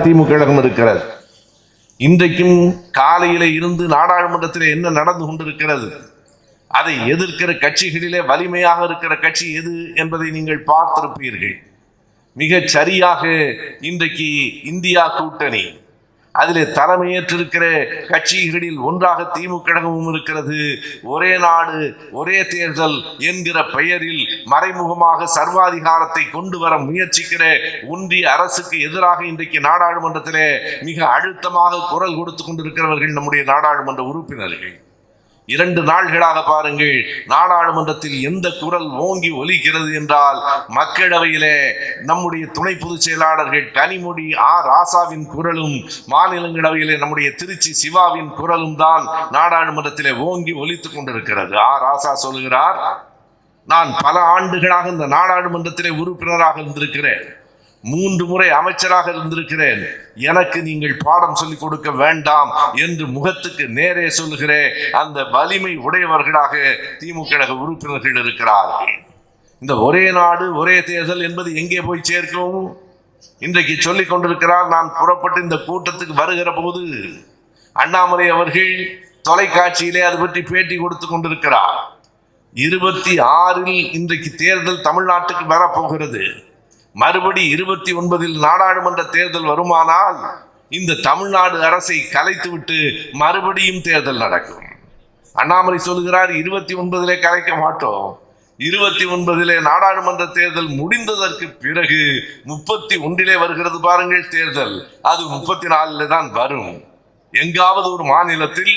திமுக இருக்கிறது. இன்றைக்கும் காலையில இருந்து நாடாளுமன்றத்தில் என்ன நடந்து கொண்டிருக்கிறது? அதை எதிர்க்கிற கட்சிகளிலே வலிமையாக இருக்கிற கட்சி எது என்பதை நீங்கள் பார்த்திருப்பீர்கள். மிகச் சரியாக இன்றைக்கு இந்தியா கூட்டணி. அதிலே தலைமையேற்றிருக்கிற கட்சிகளில் ஒன்றாக திமுக கழகமும் இருக்கிறது. ஒரே நாடு ஒரே தேர்தல் என்கிற பெயரில் மறைமுகமாக சர்வாதிகாரத்தை கொண்டு வர முயற்சிக்கிற ஒன்றிய அரசுக்கு எதிராக இன்றைக்கு நாடாளுமன்றத்திலே மிக அழுத்தமாக குரல் கொடுத்து கொண்டிருக்கிறவர்கள் நம்முடைய நாடாளுமன்ற உறுப்பினர்கள். இரண்டு நாள்களாக பாருங்கள் நாடாளுமன்றத்தில் எந்த குரல் ஓங்கி ஒலிக்கிறது என்றால் மக்களவையிலே நம்முடைய துணை பொதுச் செயலாளர்கள் கனிமொழி ஆ. ராசாவின் குரலும் மாநிலங்களவையிலே நம்முடைய திருச்சி சிவாவின் குரலும் தான் நாடாளுமன்றத்திலே ஓங்கி ஒலித்துக் கொண்டிருக்கிறது. ஆ. ராசா சொல்லுகிறார் நான் பல ஆண்டுகளாக இந்த நாடாளுமன்றத்திலே உறுப்பினராக இருந்திருக்கிறேன். மூன்று முறை அமைச்சராக இருந்திருக்கிறேன். எனக்கு நீங்கள் பாடம் சொல்லிக் கொடுக்க வேண்டாம் என்று முகத்துக்கு நேரே சொல்லுகிறேன். அந்த வலிமை உடையவர்களாக திமுக கழக உறுப்பினர்கள் இருக்கிறார்கள் இந்த ஒரே நாடு ஒரே தேர்தல் என்பது எங்கே போய் சேர்க்கும்? இன்றைக்கு சொல்லிக் கொண்டிருக்கிறார் நான் புறப்பட்டு இந்த கூட்டத்துக்கு வருகிற போது அண்ணாமலை அவர்கள் தொலைக்காட்சியிலே அது பற்றி பேட்டி கொடுத்து கொண்டிருக்கிறார். இருபத்தி ஆறில் இன்றைக்கு தேர்தல் தமிழ்நாட்டுக்கு வரப்போகிறது. மறுபடி இருபத்தி ஒன்பதில் நாடாளுமன்ற தேர்தல் வருமானால் இந்த தமிழ்நாடு அரசை கலைத்துவிட்டு மறுபடியும் தேர்தல் நடக்கும். அண்ணாமலை சொல்கிறார் இருபத்தி ஒன்பதிலே கலைக்க மாட்டோம். இருபத்தி ஒன்பதிலே நாடாளுமன்ற தேர்தல் முடிந்ததற்கு பிறகு முப்பத்தி ஒன்றிலே வருகிறது பாருங்கள் தேர்தல். அது முப்பத்தி நாலில் தான் வரும். எங்காவது ஒரு மாநிலத்தில்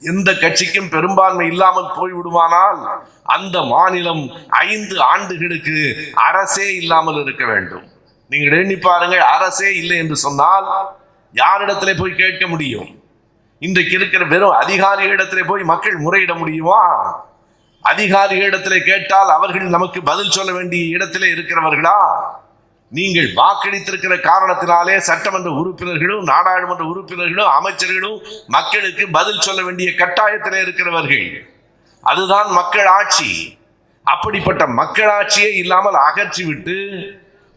எந்த கட்சிக்கும் பெரும்பான்மை இல்லாமல் போய்விடுமானால் அந்த மாநிலம் ஐந்து ஆண்டுகளுக்கு அரசே இல்லாமல் இருக்க வேண்டும். நீங்கள் எண்ணி பாருங்கள் அரசே இல்லை என்று சொன்னால் யாரிடத்திலே போய் கேட்க முடியும்? இன்றைக்கு இருக்கிற வெறும் அதிகாரிகளிடத்திலே போய் மக்கள் முறையிட முடியுமா? அதிகாரிகளிடத்திலே கேட்டால் அவர்கள் நமக்கு பதில் சொல்ல வேண்டிய இடத்திலே இருக்கிறவர்களா? நீங்கள் வாக்களித்திருக்கிற காரணத்தினாலே சட்டமன்ற உறுப்பினர்களும் நாடாளுமன்ற உறுப்பினர்களும் அமைச்சர்களும் மக்களுக்கு பதில் சொல்ல வேண்டிய கட்டாயத்தில் இருக்கிறவர்கள். அதுதான் மக்கள் ஆட்சி. அப்படிப்பட்ட மக்களாட்சியே இல்லாமல் அகற்றிவிட்டு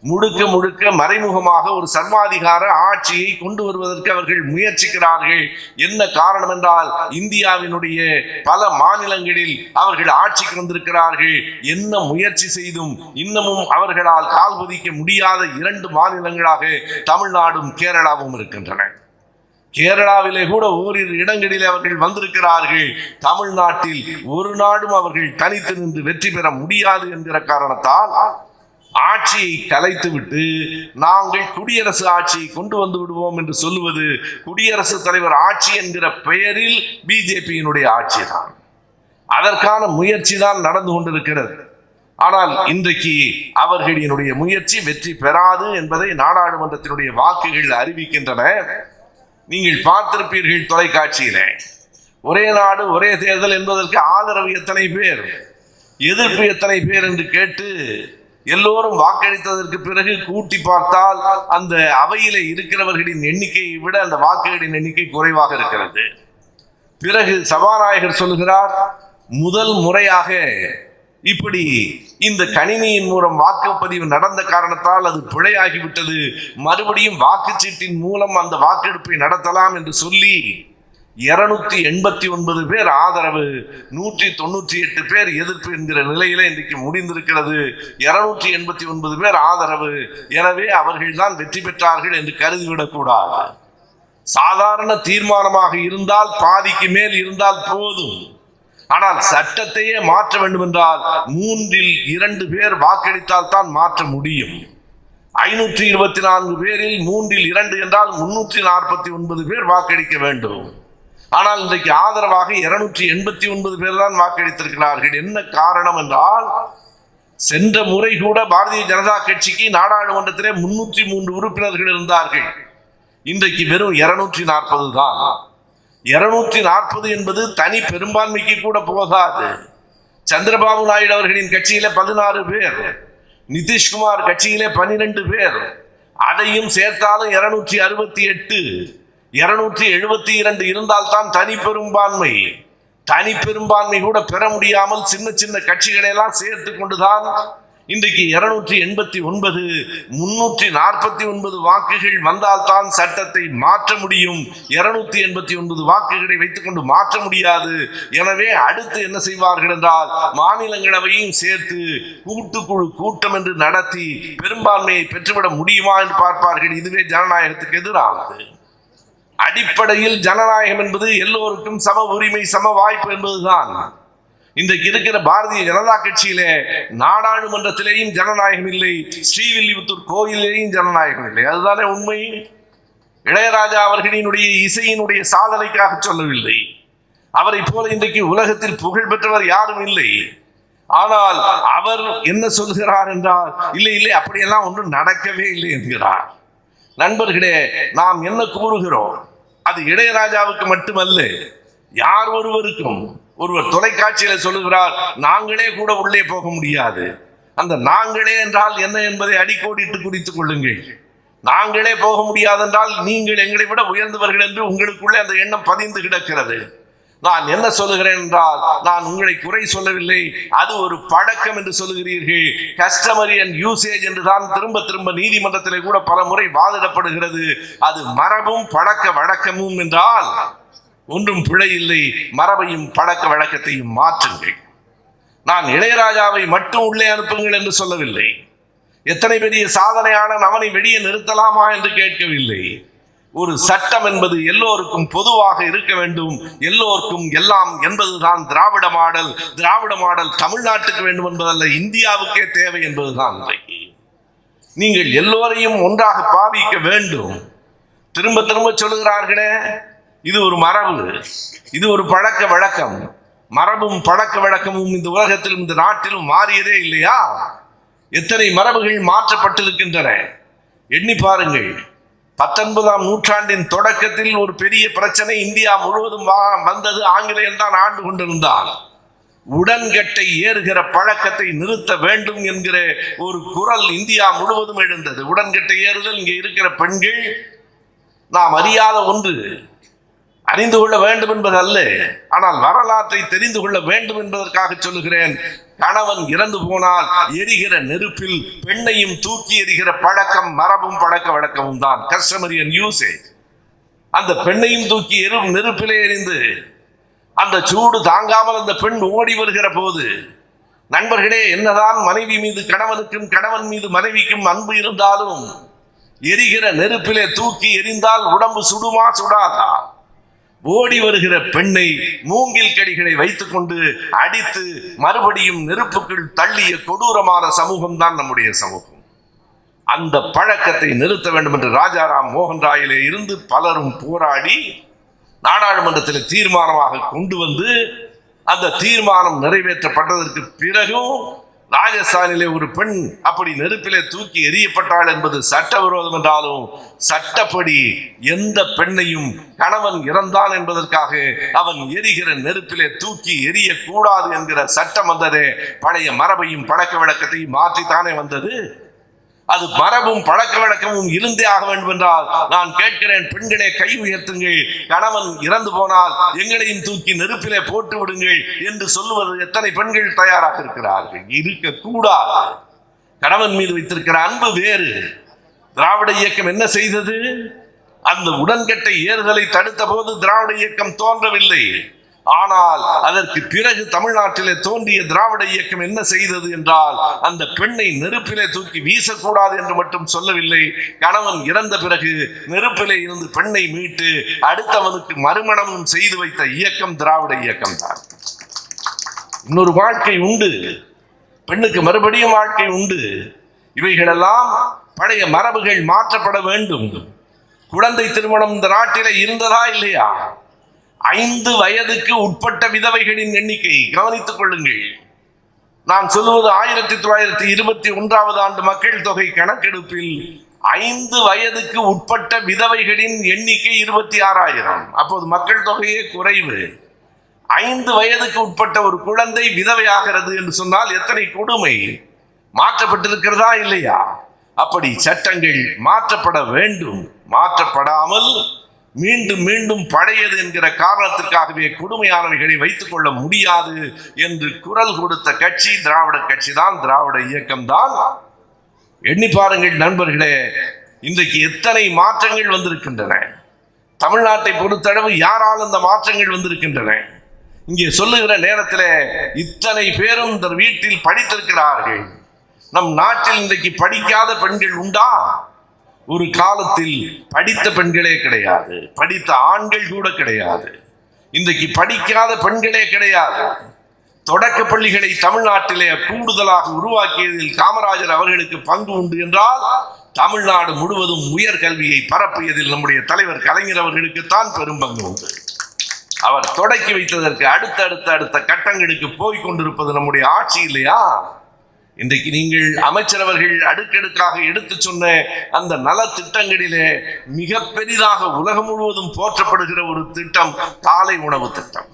முழுக்க முழுக்க மறைமுகமாக ஒரு சர்வாதிகார ஆட்சியை கொண்டு வருவதற்கு அவர்கள் முயற்சிக்கிறார்கள். என்ன காரணம் என்றால் இந்தியாவினுடைய பல மாநிலங்களில் அவர்கள் ஆட்சிக்கு வந்திருக்கிறார்கள். என்ன முயற்சி செய்தும் இன்னமும் அவர்களால் கால் பதிக்க முடியாத இரண்டு மாநிலங்களாக தமிழ்நாடும் கேரளாவும் இருக்கின்றன. கேரளாவிலே கூட ஓரிரு இடங்களில் அவர்கள் வந்திருக்கிறார்கள். தமிழ்நாட்டில் ஒரு நாடும் அவர்கள் தனித்து நின்று வெற்றி பெற முடியாது என்கிற காரணத்தால் ஆட்சியை கலைத்துவிட்டு நாங்கள் குடியரசு ஆட்சியை கொண்டு வந்து விடுவோம் என்று சொல்லுவது குடியரசுத் தலைவர் ஆட்சி என்கிற பெயரில் பிஜேபியினுடைய ஆட்சி தான் அதற்கான முயற்சி தான் நடந்து கொண்டிருக்கிறது. ஆனால் இன்றைக்கு அவர்களினுடைய முயற்சி வெற்றி பெறாது என்பதை நாடாளுமன்றத்தினுடைய வாக்குகள் அறிவிக்கின்றன. நீங்கள் பார்த்திருப்பீர்கள் தொலைக்காட்சியிலே ஒரே நாடு ஒரே தேர்தல் என்பதற்கு ஆதரவு எத்தனை பேர் எதிர்ப்பு எத்தனை பேர் என்று கேட்டு எல்லோரும் வாக்களித்ததற்கு பிறகு கூட்டி பார்த்தால் அந்த அவையில இருக்கிறவர்களின் எண்ணிக்கையை விட அந்த வாக்குகளின் எண்ணிக்கை குறைவாக இருக்கிறது. பிறகு சபாநாயகர் சொல்லுகிறார் முதல் முறையாக இப்படி இந்த கணினியின் மூலம் வாக்குப்பதிவு நடந்த காரணத்தால் அது பிழையாகிவிட்டது. மறுபடியும் வாக்குச்சீட்டின் மூலம் அந்த வாக்கெடுப்பை நடத்தலாம் என்று சொல்லி இருநூத்தி எண்பத்தி ஒன்பது பேர் ஆதரவு நூற்றி தொண்ணூற்றி எட்டு பேர் எதிர்ப்பு என்கிற நிலையில இன்றைக்கு முடிந்திருக்கிறது. இருநூற்றி எண்பத்தி ஒன்பது பேர் ஆதரவு. எனவே அவர்கள்தான் வெற்றி பெற்றார்கள் என்று கருதிவிடக்கூடாது. சாதாரண தீர்மானமாக இருந்தால் பாதிக்கு மேல் இருந்தால் போதும். ஆனால் சட்டத்தையே மாற்ற வேண்டும் என்றால் மூன்றில் இரண்டு பேர் வாக்களித்தால் தான் மாற்ற முடியும். ஐநூற்றி இருபத்தி நான்கு பேரில் மூன்றில் இரண்டு என்றால் முன்னூற்றி நாற்பத்தி ஒன்பது பேர் வாக்களிக்க வேண்டும். ஆனால் இன்றைக்கு ஆதரவாக இருநூற்றி எண்பத்தி ஒன்பது பேர் தான் வாக்களித்திருக்கிறார்கள். என்ன காரணம் என்றால் சென்ற முறை கூட பாரதிய ஜனதா கட்சிக்கு நாடாளுமன்றத்திலே முன்னூற்றி மூன்று உறுப்பினர்கள் இருந்தார்கள். இன்றைக்கு வெறும் இருநூற்றி நாற்பது தான். இருநூற்றி நாற்பது என்பது தனி பெரும்பான்மைக்கு கூட போகாது சந்திரபாபு நாயுடு அவர்களின் கட்சியில பதினாறு பேர். நிதிஷ்குமார் கட்சியிலே பனிரெண்டு பேர். அதையும் சேர்த்தாலும் இருநூற்றி அறுபத்தி எட்டு. இருநூற்றி எழுபத்தி இரண்டு இருந்தால்தான் தனி பெரும்பான்மை. தனி பெரும்பான்மை கூட பெற முடியாமல் சின்ன சின்ன கட்சிகளை எல்லாம் சேர்த்து கொண்டுதான் இன்றைக்கு இருநூற்றி எண்பத்தி ஒன்பது முன்னூற்றி நாற்பத்தி ஒன்பது வாக்குகள் வந்தால்தான் சட்டத்தை மாற்ற முடியும். இருநூத்தி எண்பத்தி ஒன்பது வாக்குகளை வைத்துக்கொண்டு மாற்ற முடியாது. எனவே அடுத்து என்ன செய்வார்கள் என்றால் மாநிலங்களவையும் சேர்த்து கூட்டுக்குழு கூட்டம் என்று நடத்தி பெரும்பான்மையை பெற்றுவிட முடியுமா என்று பார்ப்பார்கள். இதுவே ஜனநாயகத்துக்கு எதிரானது. அடிப்படையில் ஜனநாயகம் என்பது எல்லோருக்கும் சம உரிமை சம வாய்ப்பு என்பதுதான். இன்றைக்கு இருக்கிற பாரதிய ஜனதா கட்சியிலே நாடாளுமன்றத்திலேயும் ஜனநாயகம் இல்லை ஸ்ரீவில்லிபுத்தூர் கோயிலேயும் ஜனநாயகம் இல்லை. அதுதானே உண்மை? இளையராஜா அவர்களினுடைய இசையினுடைய சாதனைக்காக சொல்லவில்லை. அவரை போல இன்றைக்கு உலகத்தில் புகழ் பெற்றவர் யாரும் இல்லை. ஆனால் அவர் என்ன சொல்கிறார் என்றால் இல்லை இல்லை அப்படியெல்லாம் ஒன்றும் நடக்கவே இல்லை என்கிறார். நண்பர்களே நாம் என்ன கூறுகிறோம்? அது இளையராஜாவுக்கு மட்டுமல்ல யார் ஒருவருக்கும் ஒருவர் தொலைக்காட்சியில சொல்லுகிறார் நாங்களே கூட உள்ளே போக முடியாது. அந்த நாங்களே என்றால் என்ன என்பதை அடிக்கோடிட்டு குறித்துக் கொள்ளுங்கள். நாங்களே போக முடியாதென்றால் நீங்கள் எங்களை விட உயர்ந்தவர்கள் என்று உங்களுக்குள்ளே அந்த எண்ணம் பதிந்து கிடக்கிறது. நான் என்ன சொல்லுகிறேன் என்றால் நான் உங்களை குறை சொல்லவில்லை. அது ஒரு பழக்கம் என்று சொல்லுகிறீர்கள். கஸ்டமரி அண்ட் யூசேஜ் என்று தான் திரும்ப திரும்ப நீதிமன்றத்தில் கூட பல முறை வாதிடப்படுகிறது. அது மரபும் பழக்க வழக்கமும் என்றால் ஒன்றும் பிழை இல்லை. மரபையும் பழக்க வழக்கத்தையும் மாற்றுங்கள். நான் இளையராஜாவை மட்டும் உள்ளே அனுப்புங்கள் என்று சொல்லவில்லை. எத்தனை பெரிய சாதனையான அவனை வெளியே நிறுத்தலாமா என்று கேட்கவில்லை. ஒரு சட்டம் என்பது எல்லோருக்கும் பொதுவாக இருக்க வேண்டும். எல்லோருக்கும் எல்லாம் என்பதுதான் திராவிட மாடல். திராவிட மாடல் தமிழ்நாட்டுக்கு வேண்டும் என்பதல்ல இந்தியாவுக்கே தேவை என்பதுதான் இன்றைக்கு. நீங்கள் எல்லோரையும் ஒன்றாக பாவிக்க வேண்டும். திரும்ப திரும்ப சொல்லுகிறார்களே இது ஒரு மரபு. இது ஒரு பழக்க வழக்கம். மரபும் பழக்க வழக்கமும் இந்த உலகத்திலும் இந்த நாட்டிலும் மாறியதே இல்லையா? எத்தனை மரபுகள் மாற்றப்பட்டிருக்கின்றன? எண்ணி பாருங்கள். பத்தொன்பதாம் நூற்றாண்டின் தொடக்கத்தில் ஒரு பெரிய பிரச்சனை இந்தியா முழுவதும் வா- வந்தது. ஆங்கிலேயன் தான் ஆண்டு கொண்டிருந்தான் உடன்கட்டை ஏறுகிற பழக்கத்தை நிறுத்த வேண்டும் என்கிற ஒரு குரல் இந்தியா முழுவதும் எழுந்தது. உடன்கட்டை ஏறுதல் இங்கே இருக்கிற பெண்கள் நாம் அறியாத ஒன்று. அறிந்து கொள்ள வேண்டும் என்பது அல்ல ஆனால் வரலாற்றை தெரிந்து கொள்ள வேண்டும் என்பதற்காக சொல்லுகிறேன். கணவன் இறந்து போனால் எரிகிற நெருப்பில் பெண்ணையும் தூக்கி எரிகிற பழக்கம் மரபும் பழக்க வழக்கமும் தான். கஸ்டமரியன் யூசேஜ் அந்த பெண்ணையும் தூக்கி எரும் நெருப்பிலே எரிந்து அந்த சூடு தாங்காமல் அந்த பெண் ஓடி வருகிற போது நண்பர்களே என்னதான் மனைவி மீது கணவனுக்கும் கணவன் மீது மனைவிக்கும் அன்பு இருந்தாலும் எரிகிற நெருப்பிலே தூக்கி எரிந்தால் உடம்பு சுடுமா சுடாதா? ஓடி வருகிற பெண்ணை மூங்கில் கடிகளை வைத்துக்கொண்டு அடித்து மறுபடியும் நெருப்புக்குள் தள்ளிய கொடூரமான சமூகம் தான் நம்முடைய சமூகம். அந்த பழக்கத்தை நிறுத்த வேண்டும் என்று ராஜாராம் மோகன் ராயிலே இருந்து பலரும் போராடி நாடாளுமன்றத்தில் தீர்மானமாக கொண்டு வந்து அந்த தீர்மானம் நிறைவேற்றப்பட்டதற்கு பிறகும் ராஜஸ்தானிலே ஒரு பெண் அப்படி நெருப்பிலே தூக்கி எரியப்பட்டாள் என்பது சட்டவிரோதம் என்றாலும் சட்டப்படி எந்த பெண்ணையும் கணவன் இறந்தான் என்பதற்காக அவன் எரிகிற நெருப்பிலே தூக்கி எரியக்கூடாது என்கிற சட்டம் வந்ததே பழைய மரபையும் பழக்க வழக்கத்தையும் மாற்றித்தானே வந்தது? அது மரபும் பழக்க வழக்கமும் இருந்தே ஆக வேண்டும் என்றால் நான் கேட்கிறேன் பெண்களே கை உயர்த்துங்கள். கணவன் இறந்து போனால் எங்களையும் தூக்கி நெருப்பிலே போட்டு விடுங்கள் என்று சொல்லுவது எத்தனை பெண்கள் தயாராக இருக்கிறார்கள்? இருக்கக்கூடாது. கணவன் மீது வைத்திருக்கிற அன்பு வேறு. திராவிட இயக்கம் என்ன செய்தது? அந்த உடன்கட்டை ஏறுதலை தடுத்த போது திராவிட இயக்கம் தோன்றவில்லை. ஆனால் அதற்கு பிறகு தமிழ்நாட்டிலே தோன்றிய திராவிட இயக்கம் என்ன செய்தது என்றால் அந்த பெண்ணை நெருப்பிலே தூக்கி வீசக்கூடாது என்று மட்டும் சொல்லவில்லை. கணவன் இறந்த பிறகு நெருப்பிலே இருந்து பெண்ணை மீட்டு அடுத்தவனுக்கு மறுமணமும் செய்து வைத்த இயக்கம் திராவிட இயக்கம் தான். இன்னொரு வாழ்க்கை உண்டு. பெண்ணுக்கு மறுபடியும் வாழ்க்கை உண்டு. இவைகளெல்லாம் பழைய மரபுகள் மாற்றப்பட வேண்டும். குழந்தை திருமணம் இந்த நாட்டிலே இருந்ததா இல்லையா? ஐந்து வயதுக்கு உட்பட்ட விதவைகளின் எண்ணிக்கை. கவனித்துக் கொள்ளுங்கள். நான் சொல்லுவது ஆயிரத்தி தொள்ளாயிரத்தி இருபத்தி ஒன்றாவது ஆண்டு மக்கள் தொகை கணக்கெடுப்பில் ஐந்து வயதுக்கு உட்பட்ட விதவைகளின் எண்ணிக்கை இருபத்தி ஆறாயிரம். அப்போது மக்கள் தொகையே குறைவு. ஐந்து வயதுக்கு உட்பட்ட ஒரு குழந்தை விதவையாகிறது என்று சொன்னால் எத்தனை கொடுமை? மாற்றப்பட்டிருக்கிறதா இல்லையா? அப்படி சட்டங்கள் மாற்றப்பட வேண்டும். மாற்றப்படாமல் மீண்டும் மீண்டும் பழையது என்கிற காரணத்திற்காகவே கொடுமையானவைகளை வைத்துக் கொள்ள முடியாது என்று குரல் கொடுத்த கட்சி திராவிட கட்சி தான் திராவிட இயக்கம் தான். எண்ணி பாருங்கள் நண்பர்களே இன்றைக்கு எத்தனை மாற்றங்கள் வந்திருக்கின்றன. தமிழ்நாட்டை பொறுத்தளவு யாரால் இந்த மாற்றங்கள் வந்திருக்கின்றன? இங்கே சொல்லுகிற நேரத்தில் இத்தனை பேரும் இந்த வீட்டில் படித்திருக்கிறார்கள். நம் நாட்டில் இன்றைக்கு படிக்காத பெண்கள் உண்டா? ஒரு காலத்தில் படித்த பெண்களே கிடையாது. படித்த ஆண்கள் கூட கிடையாது. இன்றைக்கு படிக்காத பெண்களே கிடையாது. தொடக்க பள்ளிகளை தமிழ்நாட்டிலே கூடுதலாக உருவாக்கியதில் காமராஜர் அவர்களுக்கு பங்கு உண்டு என்றால் தமிழ்நாடு முழுவதும் உயர் கல்வியை பரப்பியதில் நம்முடைய தலைவர் கலைஞர் அவர்களுக்குத்தான் பெரும் பங்கு உண்டு. அவர் தொடக்கி வைத்ததற்கு அடுத்த அடுத்த அடுத்த கட்டங்களுக்கு போய் கொண்டிருப்பது நம்முடைய ஆட்சி இல்லையா? இன்றைக்கு நீங்கள் அமைச்சரவர்கள் அடுக்கடுக்காக எடுத்து சொன்ன அந்த நல திட்டங்களிலே மிக பெரிதாக உலகம் முழுவதும் போற்றப்படுகிற ஒரு திட்டம் காலை உணவு திட்டம்.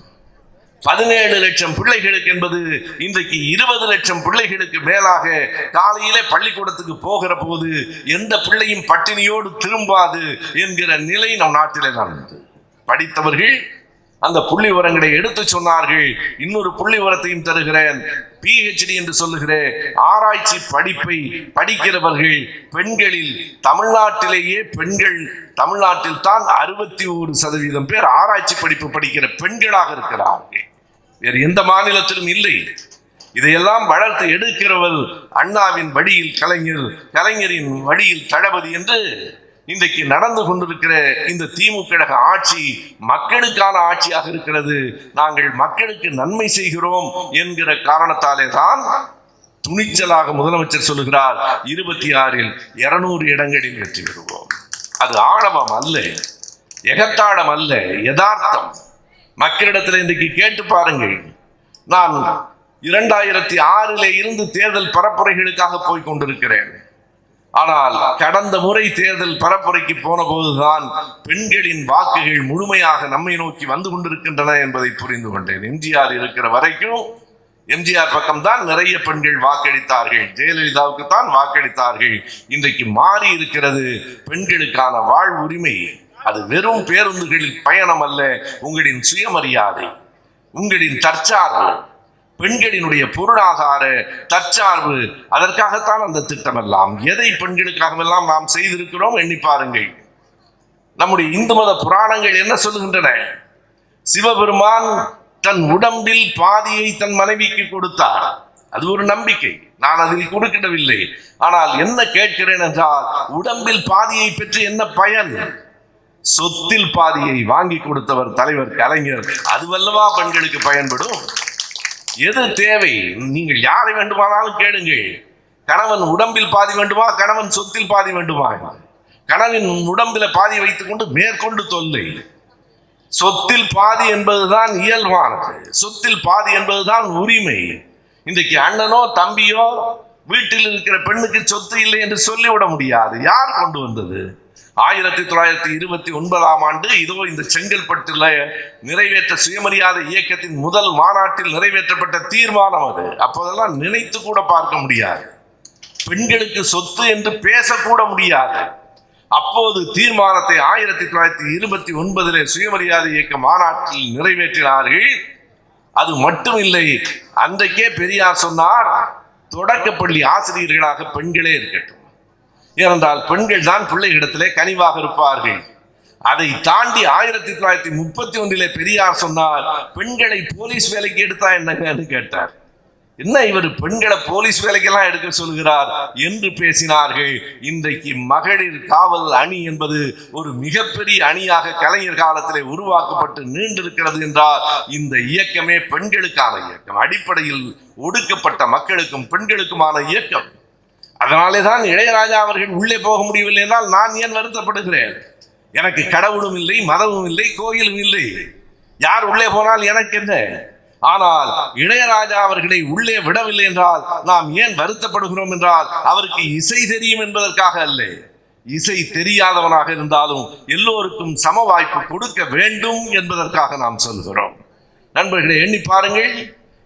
பதினேழு லட்சம் பிள்ளைகளுக்கு என்பது இன்றைக்கு இருபது லட்சம் பிள்ளைகளுக்கு மேலாக காலையிலே பள்ளிக்கூடத்துக்கு போகிற போது எந்த பிள்ளையும் பட்டினியோடு திரும்பாது என்கிற நிலை நம் நாட்டிலே நடந்தது படித்தவர்கள் அந்த புள்ளி விவரங்களை எடுத்து சொன்னார்கள். இன்னொரு புள்ளி விவரத்தையும் தருகிறேன். பிஹெச்டி என்று சொல்லுகிற ஆராய்ச்சி படிப்பை படிக்கிறவர்கள் பெண்களில் தமிழ்நாட்டிலேயே பெண்கள் தமிழ்நாட்டில் தான் அறுபத்தி ஒரு சதவீதம் பேர் ஆராய்ச்சி படிப்பு படிக்கிற பெண்களாக இருக்கிறார்கள். வேறு எந்த மாநிலத்திலும் இல்லை. இதையெல்லாம் வளர்த்து எடுக்கிறவர் அண்ணாவின் வழியில் கலைஞர் கலைஞரின் வழியில் தளபதி என்று இன்றைக்கு நடந்து கொண்டிருக்கிற இந்த திமுக ஆட்சி மக்களுக்கான ஆட்சியாக இருக்கிறது. நாங்கள் மக்களுக்கு நன்மை செய்கிறோம் என்கிற காரணத்தாலே தான் துணிச்சலாக முதலமைச்சர் சொல்லுகிறார் இருபத்தி ஆறில் இருநூறு இடங்களில் வெற்றி பெறுவோம். அது ஆழமம் அல்ல எகத்தாழம் அல்ல யதார்த்தம். மக்களிடத்தில் இன்றைக்கு கேட்டு பாருங்கள் நான் இரண்டாயிரத்தி ஆறிலே இருந்து தேர்தல் பரப்புரைகளுக்காக போய் கொண்டிருக்கிறேன். ஆனால் கடந்த முறை தேர்தல் பரப்புரைக்கு போன போதுதான் பெண்களின் வாக்குகள் முழுமையாக நம்மை நோக்கி வந்து கொண்டிருக்கின்றன என்பதை புரிந்து கொண்டேன். எம்ஜிஆர் இருக்கிற வரைக்கும் எம்ஜிஆர் பக்கம்தான் நிறைய பெண்கள் வாக்களித்தார்கள். ஜெயலலிதாவுக்கு தான் வாக்களித்தார்கள். இன்றைக்கு மாறி இருக்கிறது பெண்களுக்கான வாழ்வுரிமை அது வெறும் பேருந்துகளில் பயணம் அல்ல உங்களின் சுயமரியாதை உங்களின் தற்சார்பு. பெண்களினுடைய பொருளாதார தற்சார்பு அதற்காகத்தான் அந்த திட்டம் எல்லாம் எதை பெண்களுக்காகவெல்லாம் நாம் செய்திருக்கிறோம் எண்ணி பாருங்கள். நம்முடைய இந்து மத புராணங்கள் என்ன சொல்லுகின்றன? சிவபெருமான் தன் உடம்பில் பாதியை தன் மனைவிக்கு கொடுத்தார். அது ஒரு நம்பிக்கை. நான் அதில் குறுக்கிடவில்லை ஆனால் என்ன கேட்கிறேன் என்றால் உடம்பில் பாதியை பெற்று என்ன பயன்? சொத்தில் பாதியை வாங்கி கொடுத்தவர் தலைவர் கலைஞர். அதுவல்லவா பெண்களுக்கு பயன்படும்? எது தேவை? நீங்கள் யாரை வேண்டுமானாலும் கேளுங்கள். கணவன் உடம்பில் பாதி வேண்டுமா? கணவன் சொத்தில் பாதி வேண்டுமா? கணவன் உடம்பில் பாதி வைத்துக்கொண்டு மேற்கொண்டு தொல்லை. சொத்தில் பாதி என்பதுதான் இயல்பானது. சொத்தில் பாதி என்பதுதான் உரிமை. இன்றைக்கு அண்ணனோ தம்பியோ வீட்டில் இருக்கிற பெண்ணுக்கு சொத்து இல்லை என்று சொல்லிவிட முடியாது. யார் கொண்டு வந்தது? ஆயிரத்தி தொள்ளாயிரத்தி இருபத்தி ஒன்பதாம் ஆண்டு இதோ இந்த செங்கல்பட்டுல நிறைவேற்ற சுயமரியாதை இயக்கத்தின் முதல் மாநாட்டில் நிறைவேற்றப்பட்ட தீர்மானம் அது. அப்போதெல்லாம் நினைத்து கூட பார்க்க முடியாது. பெண்களுக்கு சொத்து என்று பேசக்கூட முடியாது. அப்போது தீர்மானத்தை ஆயிரத்தி தொள்ளாயிரத்தி இருபத்தி ஒன்பதிலே சுயமரியாதை இயக்க மாநாட்டில் நிறைவேற்றினார்கள். அது மட்டும் இல்லை அன்றைக்கே பெரியார் சொன்னார் தொடக்கப்பள்ளி ஆசிரியர்களாக பெண்களே இருக்கட்டும். ஏனென்றால் பெண்கள் தான் பிள்ளைகளிடத்திலே கனிவாக இருப்பார்கள். அதை தாண்டி ஆயிரத்தி தொள்ளாயிரத்தி முப்பத்தி ஒன்றிலே பெரியார் சொன்னார் பெண்களை போலீஸ் வேலைக்கு எடுத்தா என்னங்கன்னு கேட்டார். என்ன இவர் பெண்களை போலீஸ் வேலைக்கெல்லாம் எடுக்க சொல்கிறார் என்று பேசினார்கள். இன்றைக்கு மகளிர் காவல் அணி என்பது ஒரு மிகப்பெரிய அணியாக கலைஞர் காலத்திலே உருவாக்கப்பட்டு நீண்டிருக்கிறது என்றால் இந்த இயக்கமே பெண்களுக்கான இயக்கம். அடிப்படையில் ஒடுக்கப்பட்ட மக்களுக்கும் பெண்களுக்குமான இயக்கம். அதனாலே தான் இளையராஜா அவர்கள் உள்ளே போக முடியவில்லை என்றால் நான் ஏன் வருத்தப்படுகிறேன்? எனக்கு கடவுளும் இல்லை மதமும் இல்லை கோயிலும் இல்லை. யார் உள்ளே போனால் எனக்கு என்ன? ஆனால் இளையராஜா அவர்களை உள்ளே விடவில்லை என்றால் நாம் ஏன் வருத்தப்படுகிறோம் என்றால் அவருக்கு இசை தெரியும் என்பதற்காக அல்ல. இசை தெரியாதவனாக இருந்தாலும் எல்லோருக்கும் சம வாய்ப்பு கொடுக்க வேண்டும் என்பதற்காக நாம் சொல்கிறோம். நண்பர்களை எண்ணி பாருங்கள்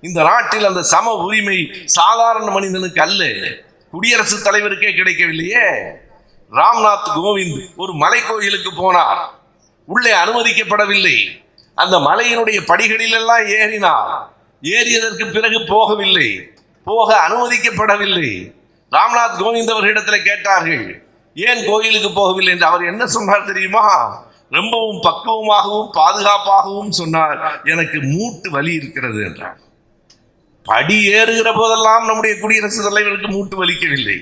இந்த நாட்டில் அந்த சம உரிமை சாதாரண மனிதனுக்கு அல்ல. குடியரசுத் தலைவருக்கே கிடைக்கவில்லையே. ராம்நாத் கோவிந்த் ஒரு மலை கோயிலுக்கு போனார். உள்ளே அனுமதிக்கப்படவில்லை. அந்த மலையினுடைய படிகளிலெல்லாம் ஏறினார். ஏறியதற்கு பிறகு போகவில்லை. போக அனுமதிக்கப்படவில்லை. ராம்நாத் கோவிந்த் அவர்களிடத்தில் கேட்டார்கள் ஏன் கோயிலுக்கு போகவில்லை? என்று அவர் என்ன சொன்னார் தெரியுமா? ரொம்பவும் பக்குவமாகவும் பாதுகாப்பாகவும் சொன்னார். எனக்கு மூட்டு வலி இருக்கிறது என்றார். படி ஏறுகிற போதெல்லாம் நம்முடைய குடியரசுத் தலைவருக்கு மூட்டு வலிக்கவில்லை.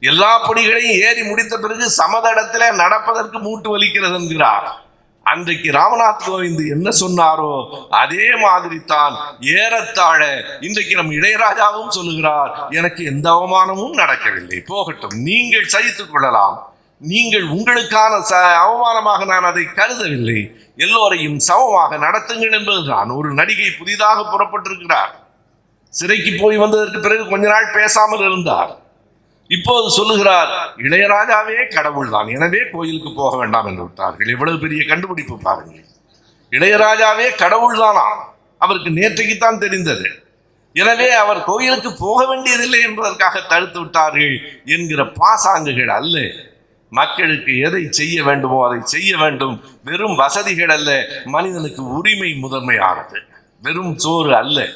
எல்லா படிகளையும் ஏறி முடித்த பிறகு சமதளத்திலே நடப்பதற்கு மூட்டு வலிக்கிறது என்கிறார். அன்றைக்கு ராமநாத் கோவிந்த் என்ன சொன்னாரோ அதே மாதிரி தான் ஏறத்தாழ இன்றைக்கு நம் இளையராஜாவும் சொல்லுகிறார் எனக்கு எந்த அவமானமும் நடக்கவில்லை. போகட்டும் நீங்கள் சகித்துக் கொள்ளலாம். நீங்கள் உங்களுக்கான ச அவமானமாக நான் அதை கருதவில்லை. எல்லோரையும் சமமாக நடத்துங்கள் என்பதுதான். ஒரு நடிகை புதிதாக புறப்பட்டிருக்கிறார். சிறைக்கு போய் வந்ததற்கு பிறகு கொஞ்ச நாள் பேசாமல் இருந்தார். இப்போது சொல்லுகிறார் இளையராஜாவே கடவுள் தான். எனவே கோயிலுக்கு போக வேண்டாம் என்று விட்டார்கள். இவ்வளவு பெரிய கண்டுபிடிப்பு பாருங்கள். இளையராஜாவே கடவுள் தானா? அவருக்கு நேற்றைக்குத்தான் தெரிந்தது. எனவே அவர் கோயிலுக்கு போக வேண்டியதில்லை என்பதற்காக தடுத்து விட்டார்கள் என்கிற பாசாங்குகள் அல்ல. மக்களுக்கு எதை செய்ய வேண்டுமோ அதை செய்ய வேண்டும். வெறும் வசதிகள் அல்ல. மனிதனுக்கு உரிமை முதன்மையானது. வெறும் சோறு அல்ல.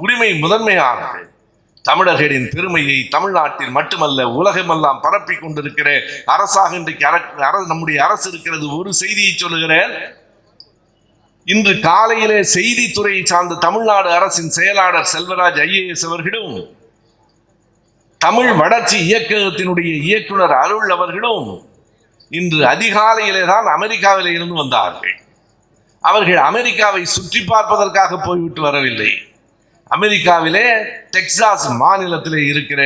உரிமை முதன்மையானது தமிழர்களின் பெருமையை தமிழ்நாட்டில் மட்டுமல்ல உலகமெல்லாம் பரப்பி கொண்டிருக்கிற அரசாக இன்றைக்கு அர- நம்முடைய அரசு இருக்கிறது ஒரு செய்தியை சொல்லுகிறேன். இன்று காலையிலே செய்தித்துறையை சார்ந்த தமிழ்நாடு அரசின் செயலாளர் செல்வராஜ் ஐஏஎஸ் அவர்களும் தமிழ் வளர்ச்சி இயக்கத்தினுடைய இயக்குனர் அருள் அவர்களும் இன்று அதிகாலையிலே தான் அமெரிக்காவிலே இருந்து வந்தார்கள். அவர்கள் அமெரிக்காவை சுற்றி பார்ப்பதற்காக போய்விட்டு வரவில்லை. அமெரிக்காவிலே டெக்சாஸ் மாநிலத்திலே இருக்கிற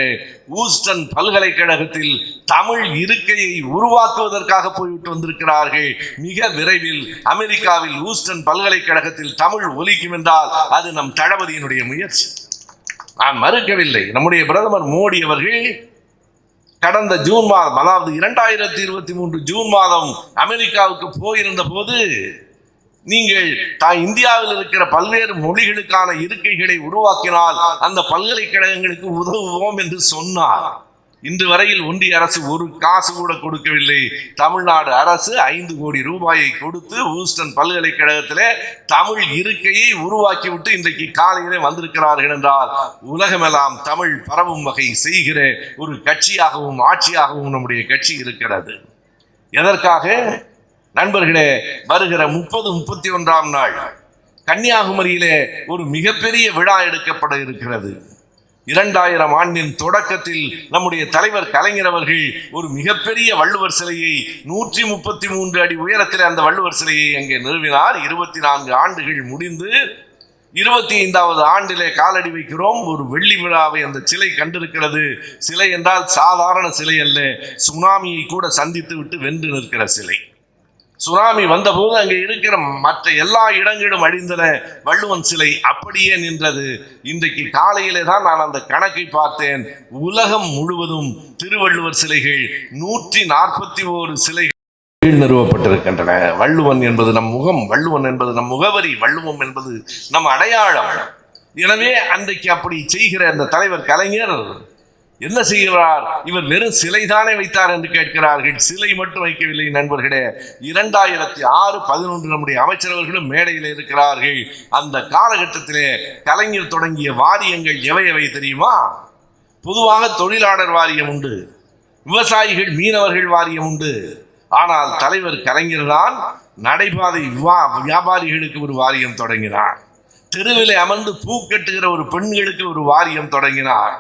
ஊஸ்டன் பல்கலைக்கழகத்தில் தமிழ் இருக்கையை உருவாக்குவதற்காக போய்விட்டு வந்திருக்கிறார்கள். மிக விரைவில் அமெரிக்காவில் ஊஸ்டன் பல்கலைக்கழகத்தில் தமிழ் ஒலிக்கும் என்றால் அது நம் தளபதியினுடைய முயற்சி. நான் மறுக்கவில்லை. நம்முடைய பிரதமர் மோடி அவர்கள் கடந்த ஜூன் மாதம் அதாவது இரண்டாயிரத்தி இருபத்தி மூன்று ஜூன் மாதம் அமெரிக்காவுக்கு போயிருந்த போது நீங்கள் தான் இந்தியாவில் இருக்கிற பல்வேறு மொழிகளுக்கான இருக்கைகளை உருவாக்கினால் அந்த பல்கலைக்கழகங்களுக்கு உதவுவோம் என்று சொன்னார். இன்று வரையில் ஒன்றிய அரசு ஒரு காசு கூட கொடுக்கவில்லை. தமிழ்நாடு அரசு ஐந்து கோடி ரூபாயை கொடுத்து ஊஸ்டன் பல்கலைக்கழகத்திலே தமிழ் இருக்கையை உருவாக்கிவிட்டு இன்றைக்கு காலையிலே வந்திருக்கிறார்கள் என்றால் உலகமெல்லாம் தமிழ் பரவும் வகை செய்கிற ஒரு கட்சியாகவும் ஆட்சியாகவும் நம்முடைய கட்சி இருக்கிறது. எதற்காக? நண்பர்களே வருகிற முப்பது முப்பத்தி ஒன்றாம் நாள் கன்னியாகுமரியிலே ஒரு மிகப்பெரிய விழா எடுக்கப்பட இருக்கிறது. இரண்டாயிரம் ஆண்டின் தொடக்கத்தில் நம்முடைய தலைவர் கலைஞர் அவர்கள் ஒரு மிகப்பெரிய வள்ளுவர் சிலையை நூற்றி முப்பத்தி மூன்று அடி உயரத்தில் அந்த வள்ளுவர் சிலையை அங்கே நிறுவினார். இருபத்தி நான்கு ஆண்டுகள் முடிந்து இருபத்தி ஐந்தாவது ஆண்டிலே காலடி வைக்கிறோம். ஒரு வெள்ளி விழாவை அந்த சிலை கண்டிருக்கிறது. சிலை என்றால் சாதாரண சிலை அல்ல சுனாமியை கூட சந்தித்து விட்டு வென்று நிற்கிற சிலை. சுனாமி வந்தபோது அங்கே இருக்கிற மற்ற எல்லா இடங்களும் அழிந்தன. வள்ளுவன் சிலை அப்படியே நின்றது. இன்றைக்கு காலையிலே தான் நான் அந்த கணக்கை பார்த்தேன். உலகம் முழுவதும் திருவள்ளுவர் சிலைகள் நூற்றி நாற்பத்தி ஓரு சிலைகள் நிறுவப்பட்டிருக்கின்றன. வள்ளுவன் என்பது நம் முகம் வள்ளுவன் என்பது நம் முகவரி வள்ளுவம் என்பது நம் அடையாளம். எனவே அன்றைக்கு அப்படி செய்கிற அந்த தலைவர் கலைஞர் என்ன செய்கிறார்? இவர் வெறும் சிலை தானே வைத்தார் என்று கேட்கிறார்கள். சிலை மட்டும் வைக்கவில்லை நண்பர்களே. இரண்டாயிரத்தி ஆறு பதினொன்று நம்முடைய அமைச்சரவர்களும் மேடையில் இருக்கிறார்கள். அந்த காலகட்டத்திலே கலைஞர் தொடங்கிய வாரியங்கள் எவை எவை தெரியுமா? பொதுவாக தொழிலாளர் வாரியம் உண்டு. விவசாயிகள் மீனவர்கள் வாரியம் உண்டு. ஆனால் தலைவர் கலைஞர் தான் நடைபாதை வியாபாரிகளுக்கு ஒரு வாரியம் தொடங்கினார். தெருவிலே அமர்ந்து பூ கட்டுகிற ஒரு பெண்களுக்கு ஒரு வாரியம் தொடங்கினார்.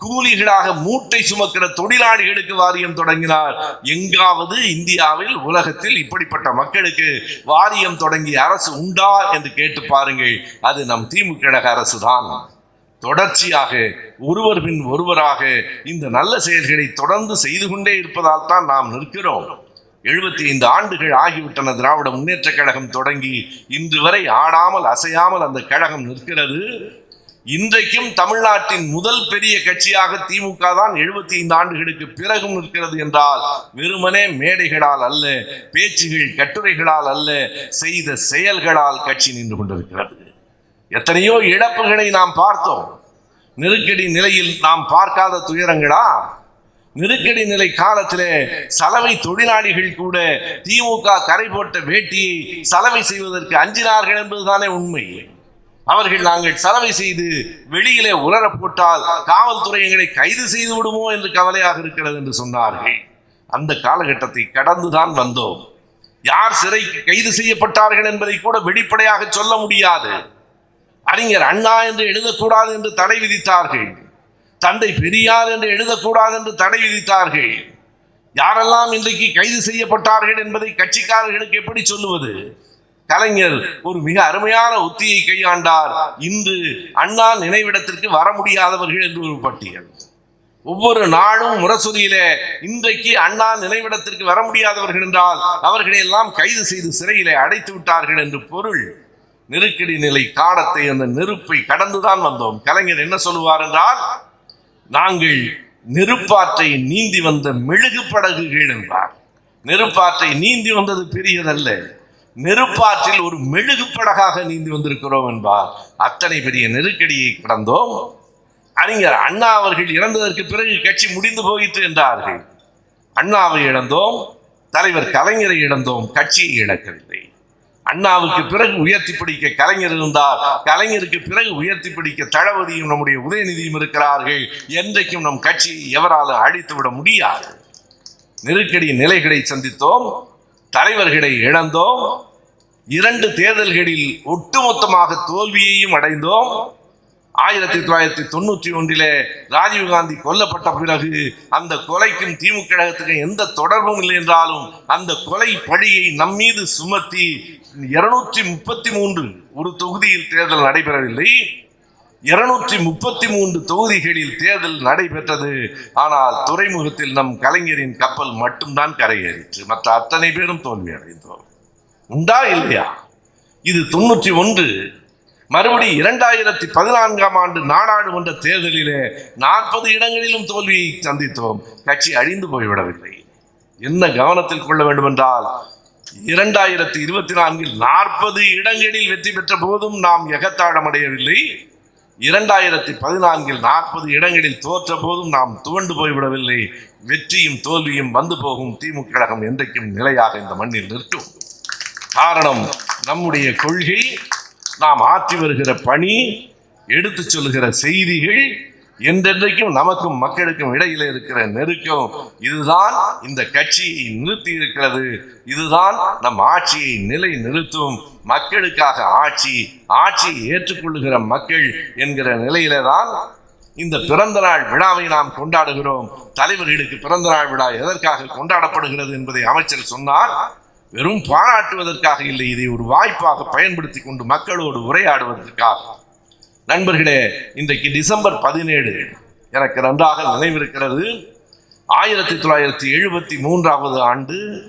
கூலிகளாக மூட்டை சுமக்கிற தொழிலாளிகளுக்கு வாரியம் தொடங்கினார். எங்காவது இந்தியாவில் உலகத்தில் இப்படிப்பட்ட மக்களுக்கு வாரியம் தொடங்கிய அரசு உண்டா என்று கேட்டு பாருங்கள். அது நம் திமுக கழக அரசு தான் தொடர்ச்சியாக ஒருவர் பின் ஒருவராக இந்த நல்ல செயல்களை தொடர்ந்து செய்து கொண்டே இருப்பதால் தான் நாம் நிற்கிறோம். எழுபத்தி ஐந்து ஆண்டுகள் ஆகிவிட்டன திராவிட முன்னேற்ற கழகம் தொடங்கி இன்று வரை ஆடாமல் அசையாமல் அந்த கழகம் நிற்கிறது. இன்றைக்கும் தமிழ்நாட்டின் முதல் பெரிய கட்சியாக திமுக தான் எழுபத்தி ஐந்து ஆண்டுகளுக்கு பிறகும் நிற்கிறது என்றால் வெறுமனே மேடைகளால் அல்ல பேச்சுகள் கட்டுரைகளால் அல்ல செய்த செயல்களால் கட்சி நின்று கொண்டிருக்கிறது. எத்தனையோ இழப்புகளை நாம் பார்த்தோம். நெருக்கடி நிலையில் நாம் பார்க்காத துயரங்களா? நெருக்கடி நிலை காலத்திலே சலவை தொழிலாளிகள் கூட திமுக கரை போட்ட வேட்டியை சலவை செய்வதற்கு அஞ்சினார்கள் என்பதுதானே உண்மை. அவர்கள் நாங்கள் சலவை செய்து வெளியிலே உலர போட்டால் காவல்துறை எங்களை கைது செய்து விடுமோ என்று கவலையாக இருக்கிறது என்று சொன்னார்கள். அந்த காலகட்டத்தை கடந்துதான் வந்தோம். யார் சிறைக்கு கைது செய்யப்பட்டார்கள் என்பதை கூட வெளிப்படையாக சொல்ல முடியாது. அறிஞர் அண்ணா என்று எழுதக்கூடாது என்று தடை விதித்தார்கள். தந்தை பெரியார் என்று எழுதக்கூடாது என்று தடை விதித்தார்கள். யாரெல்லாம் இன்றைக்கு கைது செய்யப்பட்டார்கள் என்பதை கட்சிக்காரர்களுக்கு எப்படி சொல்லுவது? கலைஞர் ஒரு மிக அருமையான உத்தியை கையாண்டார். இன்று அண்ணா நினைவிடத்திற்கு வர முடியாதவர்கள் என்று ஒரு பட்டியல். ஒவ்வொரு நாளும் முரசொலியிலே இன்றைக்கு அண்ணா நினைவிடத்திற்கு வர முடியாதவர்கள் என்றால் அவர்களை எல்லாம் கைது செய்து சிறையிலே அடைத்து விட்டார்கள் என்று பொருள். நெருக்கடி நிலை காலத்தை அந்த நெருப்பை கடந்துதான் வந்தோம். கலைஞர் என்ன சொல்லுவார் என்றால் நாங்கள் நெருப்பாற்றை நீந்தி வந்த மெழுகு படகுகள் என்றார் நெருப்பாற்றை நீந்தி வந்தது பெரியதல்ல. நெருப்பாற்றில் ஒரு மெழுகு படகாக நீந்தி வந்திருக்கிறோம் என்பார். அத்தனை பெரிய நெருக்கடியை கடந்தோம். அறிஞர் அண்ணா அவர்கள் இறந்ததற்கு பிறகு கட்சி முடிந்து போயிற்று என்றார்கள். அண்ணாவை இழந்தோம். தலைவர் கலைஞரை இழந்தோம். கட்சியை இழக்கவில்லை. அண்ணாவுக்கு பிறகு உயர்த்தி பிடிக்க கலைஞர் இருந்தார். கலைஞருக்கு பிறகு உயர்த்தி பிடிக்க தளபதியும் நம்முடைய உதயநிதியும் இருக்கிறார்கள். என்றைக்கும் நம் கட்சியை எவராலும் அழித்து விட முடியாது. நெருக்கடி நிலைகளை சந்தித்தோம். தலைவர்களை இழந்தோம். இரண்டு தேர்தல்களில் ஒட்டுமொத்தமாக தோல்வியையும் அடைந்தோம். ஆயிரத்தி தொள்ளாயிரத்தி தொண்ணூற்றி ஒன்றிலே ராஜீவ்காந்தி கொல்லப்பட்ட பிறகு அந்த கொலைக்கும் திமுக கழகத்துக்கும் எந்த தொடர்பும் இல்லை என்றாலும் அந்த கொலை பழியை நம் மீது சுமத்தி இருநூற்றி முப்பத்தி மூன்று ஒரு தொகுதியில் தேர்தல் நடைபெறவில்லை. இருநூற்றி முப்பத்தி மூன்று தொகுதிகளில் தேர்தல் நடைபெற்றது. ஆனால் துறைமுகத்தில் நம் கலைஞரின் கப்பல் மட்டும்தான் கரையேறிற்று. மற்ற அத்தனை பேரும் தோல்வி அடைந்தோம் உண்டா இல்லையா? இது தொண்ணூற்றி ஒன்று. மறுபடி இரண்டாயிரத்தி பதினான்காம் ஆண்டு நாடாளுமன்ற தேர்தலிலே நாற்பது இடங்களிலும் தோல்வியை சந்தித்தோம். கட்சி அழிந்து போய்விடவில்லை. என்ன கவனத்தில் கொள்ள வேண்டும் என்றால் இரண்டாயிரத்தி இருபத்தி நான்கில் நாற்பது இடங்களில் வெற்றி பெற்ற போதும் நாம் எகத்தாடமடையவில்லை இரண்டாயிரத்தி பதினான்கில் நாற்பது இடங்களில் தோற்ற போதும் நாம் துவண்டு போய்விடவில்லை. வெற்றியும் தோல்வியும் வந்து போகும் திமுக கழகம் என்றைக்கும் நிலையாக இந்த மண்ணில் நிற்கும். காரணம் நம்முடைய கொள்கை. நாம் ஆற்றி வருகிற பணி எடுத்துச் சொல்லுகிற செய்திகள் என்றென்றைக்கும் நமக்கும் மக்களுக்கும் இடையில இருக்கிற நெருக்கம். இதுதான் இந்த கட்சியை நிறுத்தி இருக்கிறது இதுதான் நம் ஆட்சியை நிலை நிறுத்தும் மக்களுக்காக ஆட்சி ஆட்சியை ஏற்றுக்கொள்ளுகிற மக்கள் என்கிற நிலையில தான் இந்த பிறந்த நாள் விழாவை நாம் கொண்டாடுகிறோம். தலைவர்களுக்கு பிறந்த நாள் விழா எதற்காக கொண்டாடப்படுகிறது என்பதை அமைச்சர் சொன்னார். வெறும் பாராட்டுவதற்காக இல்லை இதை ஒரு வாய்ப்பாக பயன்படுத்தி கொண்டு மக்களோடு உரையாடுவதற்காக. நண்பர்களே இன்றைக்கு டிசம்பர் பதினேழு எனக்கு நன்றாக நினைவிருக்கிறது. ஆயிரத்தி தொள்ளாயிரத்தி எழுபத்தி மூன்றாவது ஆண்டு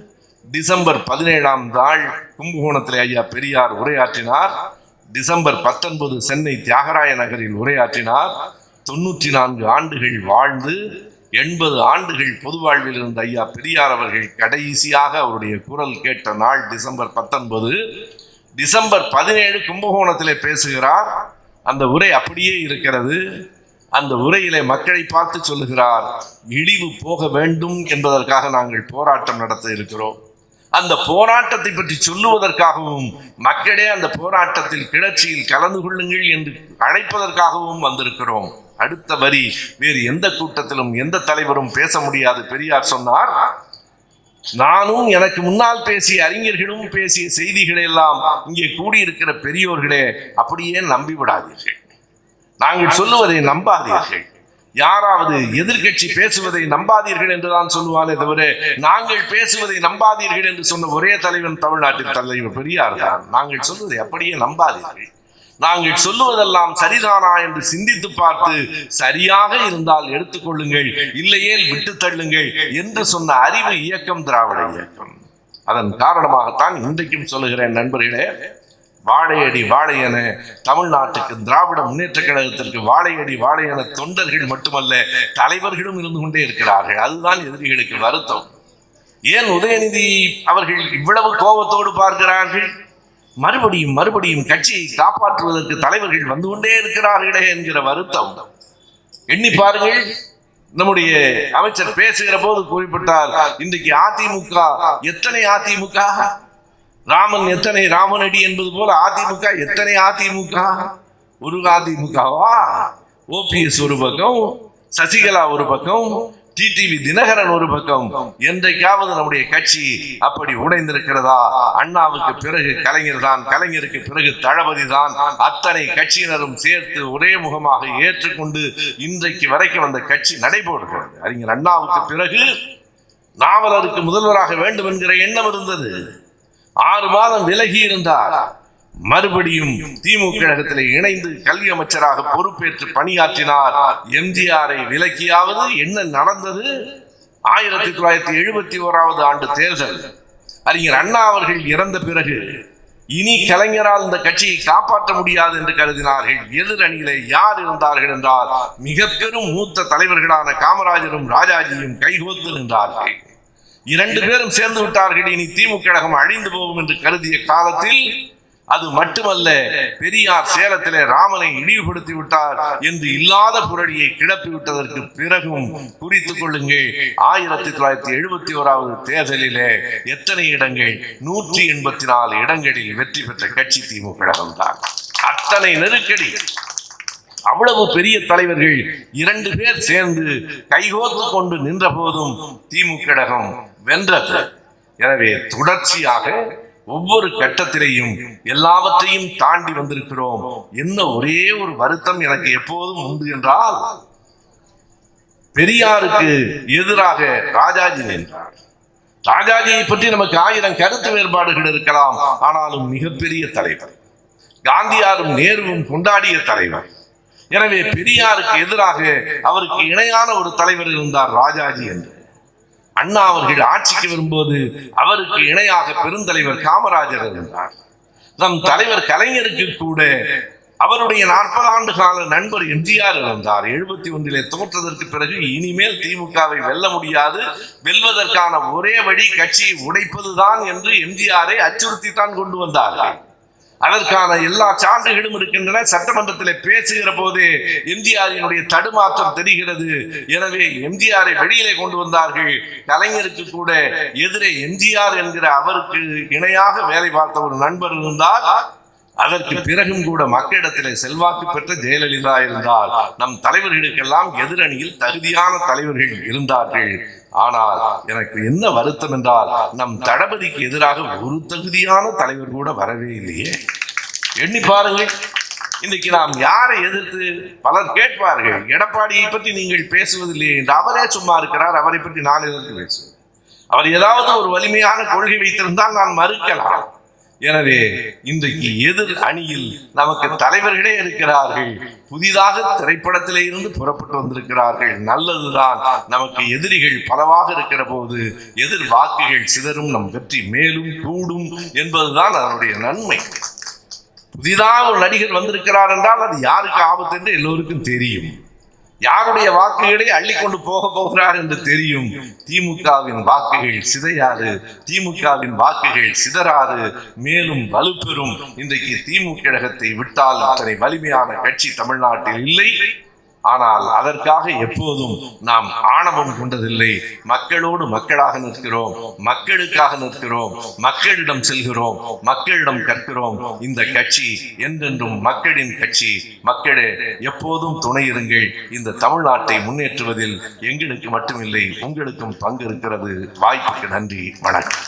டிசம்பர் பதினேழாம் நாள் கும்பகோணத்தில் ஐயா பெரியார் உரையாற்றினார். டிசம்பர் பத்தொன்பது சென்னை தியாகராய நகரில் உரையாற்றினார். தொண்ணூற்றி நான்கு ஆண்டுகள் வாழ்ந்து எண்பது ஆண்டுகள் பொது வாழ்வில் இருந்த ஐயா பெரியார் அவர்கள் கடைசியாக அவருடைய குரல் கேட்ட நாள் டிசம்பர் பத்தொன்பது. டிசம்பர் பதினேழு கும்பகோணத்திலே பேசுகிறார். அந்த உரை அப்படியே இருக்கிறது. அந்த உரையிலே மக்களை பார்த்து சொல்லுகிறார் இழிவு போக வேண்டும் என்பதற்காக நாங்கள் போராட்டம் நடத்த இருக்கிறோம். அந்த போராட்டத்தை பற்றி சொல்லுவதற்காகவும் மக்களே அந்த போராட்டத்தில் கிளர்ச்சியில் கலந்து கொள்ளுங்கள் என்று அழைப்பதற்காகவும் வந்திருக்கிறோம். அடுத்த வரி வேறு எந்த கூட்டத்திலும் எந்த தலைவரும் பேச முடியாது. பெரியார் சொன்னார் நானும் எனக்கு முன்னால் பேசிய அறிஞர்களும் பேசிய செய்திகளை எல்லாம் இங்கே கூடியிருக்கிற பெரியோர்களே அப்படியே நம்பிவிடாதீர்கள். நாங்கள் சொல்லுவதை நம்பாதீர்கள். யாராவது எதிர்கட்சி பேசுவதை நம்பாதீர்கள் என்றுதான் சொல்லுவானே தவிர நாங்கள் பேசுவதை நம்பாதீர்கள் என்று சொன்ன ஒரே தலைவன் தமிழ்நாட்டின் தலைவர் பெரியார் தான். நாங்கள் சொல்வதை அப்படியே நம்பாதீர்கள். நாங்கள் சொல்லுவதெல்லாம் சரிதானா என்று சிந்தித்து பார்த்து சரியாக இருந்தால் எடுத்துக்கொள்ளுங்கள் இல்லையேல் விட்டு தள்ளுங்கள் என்று சொன்ன அறிவு இயக்கம் திராவிட இயக்கம். அதன் காரணமாகத்தான் இன்றைக்கும் சொல்லுகிறேன் நண்பர்களே வாழையடி வாழையென தமிழ்நாட்டுக்கு திராவிட முன்னேற்ற கழகத்திற்கு வாழையடி வாழையென தொண்டர்கள் மட்டுமல்ல தலைவர்களும் இருந்து கொண்டே இருக்கிறார்கள். அதுதான் எதிரிகளுக்கு வருத்தம். ஏன் உதயநிதி அவர்கள் இவ்வளவு கோபத்தோடு பார்க்கிறார்கள்? மறுபடியும் மறுபடியும் கட்சியை காப்பாற்றுவதற்கு தலைவர்கள் வந்து கொண்டே இருக்கிறார்களே என்கிற வருத்தம். எண்ணி பாருங்கள் நம்முடைய அமைச்சர் பேசுகிற போது குறிப்பிட்டார் இன்றைக்கு அதிமுக எத்தனை அதிமுக? ராமன் எத்தனை ராமனடி என்பது போல அதிமுக எத்தனை அதிமுக? ஒரு அதிமுகவா? ஓபிஎஸ் ஒரு பக்கம் சசிகலா ஒரு பக்கம் டிடிவி தினகரன் ஒரு பக்கம். என்றைக்காவது நம்முடைய கட்சி அப்படி உடைந்திருக்கிறதா? அண்ணாவுக்கு பிறகு கலைஞர் தான் கலைஞருக்கு பிறகு தளபதி தான். அத்தனை கட்சியினரும் சேர்த்து ஒரே முகமாக ஏற்றுக்கொண்டு இன்றைக்கு வரைக்கும் அந்த கட்சி நடைபெறுகிறது அறிஞர் அண்ணாவுக்கு பிறகு நாவலருக்கு முதல்வராக வேண்டும் என்கிற எண்ணம் இருந்தது. ஆறு மாதம் விலகி இருந்தார். மறுபடியும் திமுக கழகத்தில் இணைந்து கல்வி அமைச்சராக பொறுப்பேற்று பணியாற்றினார். எம்ஜிஆரை விலக்கியாவது என்ன நடந்தது? ஆயிரத்தி தொள்ளாயிரத்தி எழுபத்தி ஓராவது ஆண்டு தேர்தல். அறிஞர் அண்ணா அவர்கள் இறந்த பிறகு இனி கலைஞரால் இந்த கட்சியை காப்பாற்ற முடியாது என்று கருதினார்கள். எதிர் அணியிலே யார் இருந்தார்கள் என்றால் மிக பெரும் மூத்த தலைவர்களான காமராஜரும் ராஜாஜியும் கைகோத்து நின்றார்கள். இரண்டு பேரும் சேர்ந்து விட்டார்கள். இனி திமுக கழகம் அழிந்து போகும் என்று கருதிய காலத்தில் அது மட்டுமல்ல பெரியார் சேலத்திலே ராமனை இழிவுபடுத்தி விட்டார் என்று இல்லாத புரடியை கிளப்பி விட்டதற்கு பிறகும் குறித்துக் கொள்ளுங்கள். ஆயிரத்தி தொள்ளாயிரத்தி எழுபத்தி ஓராவது தேர்தலிலே எத்தனை இடங்கள்? நூற்றி எண்பத்தி நாலு இடங்களில் வெற்றி பெற்ற கட்சி திமுக கழகம் தான். அத்தனை நெருக்கடி. அவ்வளவு பெரிய தலைவர்கள் இரண்டு பேர் சேர்ந்து கைகோத்து கொண்டு நின்ற போதும் திமுக கழகம் வென்றது. எனவே தொடர்ச்சியாக ஒவ்வொரு கட்டத்திலையும் எல்லாவற்றையும் தாண்டி வந்திருக்கிறோம். என்ன ஒரே ஒரு வருத்தம் எனக்கு எப்போதும் உண்டு என்றால் பெரியாருக்கு எதிராக ராஜாஜி நின்றார். ராஜாஜியை பற்றி நமக்கு ஆயிரம் கருத்து வேறுபாடுகள் இருக்கலாம். ஆனாலும் மிகப்பெரிய தலைவர். காந்தியாரும் நேருவும் கொண்டாடிய தலைவர். எனவே பெரியாருக்கு எதிராக அவருக்கு இணையான ஒரு தலைவர் இருந்தார் ராஜாஜி என்று. அண்ணா அவர்கள் ஆட்சிக்கு வரும்போது அவருக்கு இணையாக பெருந்தலைவர் காமராஜர் இருந்தார். நம் தலைவர் கலைஞருக்கு கூட அவருடைய நாற்பது ஆண்டு கால நண்பர் எம்ஜிஆர் இருந்தார். எழுபத்தி ஒன்றிலே தோற்றதற்கு பிறகு இனிமேல் திமுகவை வெல்ல முடியாது. வெல்வதற்கான ஒரே வழி கட்சியை உடைப்பதுதான் என்று எம்ஜிஆரை அச்சுறுத்தி தான் கொண்டு வந்தார்கள். அதற்கான எல்லா சான்றுகளும் இருக்கின்றன. சட்டமன்றத்தில் பேசுகிற போது எம்ஜிஆரினுடைய தடுமாற்றம் தெரிகிறது. எனவே எம்ஜிஆரை வெளியிலே கொண்டு வந்தார்கள். கலைஞருக்கு கூட எதிரே எம்ஜிஆர் என்கிற அவருக்கு இணையாக வேலை பார்த்த ஒரு நண்பர் இருந்தார். அதற்கு பிறகும் கூட மக்களிடத்திலே செல்வாக்கு பெற்ற ஜெயலலிதா இருந்தால் நம் தலைவர்களுக்கெல்லாம் எதிரணியில் தகுதியான தலைவர்கள் இருந்தார்கள். ஆனால் எனக்கு என்ன வருத்தம் என்றால் நம் தளபதிக்கு எதிராக ஒரு தகுதியான தலைவர் கூட வரவே இல்லையே. எண்ணி பாருங்கள். இன்னைக்கு நாம் யாரை எதிர்த்து பலர் கேட்பார்கள்? எடப்பாடியை பற்றி நீங்கள் பேசுவதில்லையே என்று அவரே சும்மா இருக்கிறார் அவரை பற்றி நான் எதிர்த்து பேசுவேன் அவர் ஏதாவது ஒரு வலிமையான கொள்கை வைத்திருந்தால் நான் மறுக்கலாம். எனவே இன்றைக்கு எதிர் அணியில் நமக்கு தலைவர்களே இருக்கிறார்கள். புதிதாக திரைப்படத்திலே இருந்து புறப்பட்டு வந்திருக்கிறார்கள். நல்லதுதான். நமக்கு எதிரிகள் பலவாக இருக்கிற போது எதிர் வாக்குகள் சிதறும். நம் வெற்றி மேலும் கூடும் என்பதுதான் அதனுடைய நன்மை. புதிதாக ஒரு நடிகர் வந்திருக்கிறார் என்றால் அது யாருக்கு ஆபத்து என்று எல்லோருக்கும் தெரியும். யாருடைய வாக்குகளை அள்ளி கொண்டு போக போகிறார் என்று தெரியும். திமுகவின் வாக்குகள் சிதையாது. திமுகவின் வாக்குகள் சிதறாது. மேலும் வலுப்பெறும். இன்றைக்கு திமுக கழகத்தை விட்டால் அத்தனை வலிமையான கட்சி தமிழ்நாட்டில் இல்லை. ஆனால் அதற்காக எப்போதும் நாம் ஆணவம் கொண்டதில்லை. மக்களோடு மக்களாக நிற்கிறோம். மக்களுக்காக நிற்கிறோம். மக்களிடம் செல்கிறோம். மக்களிடம் கற்கிறோம். இந்த கட்சி என்றென்றும் மக்களின் கட்சி. மக்களே எப்போதும் துணை இருங்கள். இந்த தமிழ்நாட்டை முன்னேற்றுவதில் எங்களுக்கு மட்டுமில்லை. உங்களுக்கும் பங்கு இருக்கிறது. வாய்ப்புக்கு நன்றி. வணக்கம்.